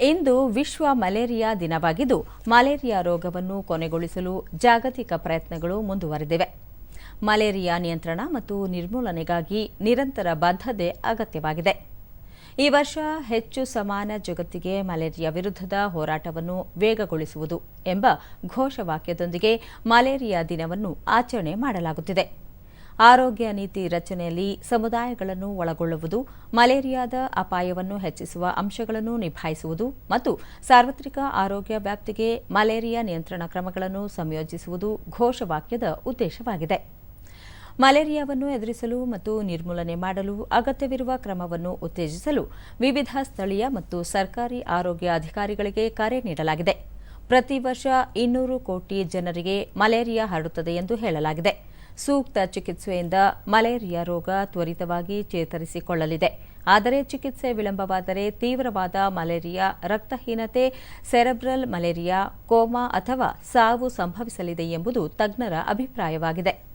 ಇಂದು ವಿಶ್ವ ಮಲೇರಿಯಾ ದಿನವಾಗಿದ್ದು, ಮಲೇರಿಯಾ ರೋಗವನ್ನು ಕೊನೆಗೊಳಿಸಲು ಜಾಗತಿಕ ಪ್ರಯತ್ನಗಳು ಮುಂದುವರೆದಿವೆ. ಮಲೇರಿಯಾ ನಿಯಂತ್ರಣ ಮತ್ತು ನಿರ್ಮೂಲನೆಗಾಗಿ ನಿರಂತರ ಬದ್ಧತೆ ಅಗತ್ಯವಾಗಿದೆ. ಈ ವರ್ಷ ಹೆಚ್ಚು ಸಮಾನ ಜಗತ್ತಿಗೆ ಮಲೇರಿಯಾ ವಿರುದ್ಧದ ಹೋರಾಟವನ್ನು ವೇಗಗೊಳಿಸುವುದು ಎಂಬ ಘೋಷವಾಕ್ಯದೊಂದಿಗೆ ಮಲೇರಿಯಾ ದಿನವನ್ನು ಆಚರಣೆ ಮಾಡಲಾಗುತ್ತಿದೆ. ಆರೋಗ್ಯ ನೀತಿ ರಚನೆಯಲ್ಲಿ ಸಮುದಾಯಗಳನ್ನು ಒಳಗೊಳ್ಳುವುದು, ಮಲೇರಿಯಾದ ಅಪಾಯವನ್ನು ಹೆಚ್ಚಿಸುವ ಅಂಶಗಳನ್ನು ನಿಭಾಯಿಸುವುದು ಮತ್ತು ಸಾರ್ವತ್ರಿಕ ಆರೋಗ್ಯ ವ್ಯಾಪ್ತಿಗೆ ಮಲೇರಿಯಾ ನಿಯಂತ್ರಣ ಕ್ರಮಗಳನ್ನು ಸಂಯೋಜಿಸುವುದು ಘೋಷವಾಕ್ಯದ ಉದ್ದೇಶವಾಗಿದೆ. ಮಲೇರಿಯಾವನ್ನು ಎದುರಿಸಲು ಮತ್ತು ನಿರ್ಮೂಲನೆ ಮಾಡಲು ಅಗತ್ಯವಿರುವ ಕ್ರಮವನ್ನು ಉತ್ತೇಜಿಸಲು ವಿವಿಧ ಸ್ಥಳೀಯ ಮತ್ತು ಸರ್ಕಾರಿ ಆರೋಗ್ಯ ಅಧಿಕಾರಿಗಳಿಗೆ ಕರೆ ನೀಡಲಾಗಿದೆ. ಪ್ರತಿ ವರ್ಷ ಇನ್ನೂರು ಕೋಟಿ ಜನರಿಗೆ ಮಲೇರಿಯಾ ಹರಡುತ್ತದೆ ಎಂದು ಹೇಳಲಾಗಿದೆ. ಸೂಕ್ತ ಚಿಕಿತ್ಸೆಯಿಂದ ಮಲೇರಿಯಾ ರೋಗ ತ್ವರಿತವಾಗಿ ಚೇತರಿಸಿಕೊಳ್ಳಲಿದೆ. ಆದರೆ ಚಿಕಿತ್ಸೆ ವಿಳಂಬವಾದರೆ ತೀವ್ರವಾದ ಮಲೇರಿಯಾ, ರಕ್ತಹೀನತೆ, ಸೆರೆಬ್ರಲ್ ಮಲೇರಿಯಾ, ಕೋಮಾ ಅಥವಾ ಸಾವು ಸಂಭವಿಸಲಿದೆ ಎಂಬುದು ತಜ್ಞರ ಅಭಿಪ್ರಾಯವಾಗಿದೆ.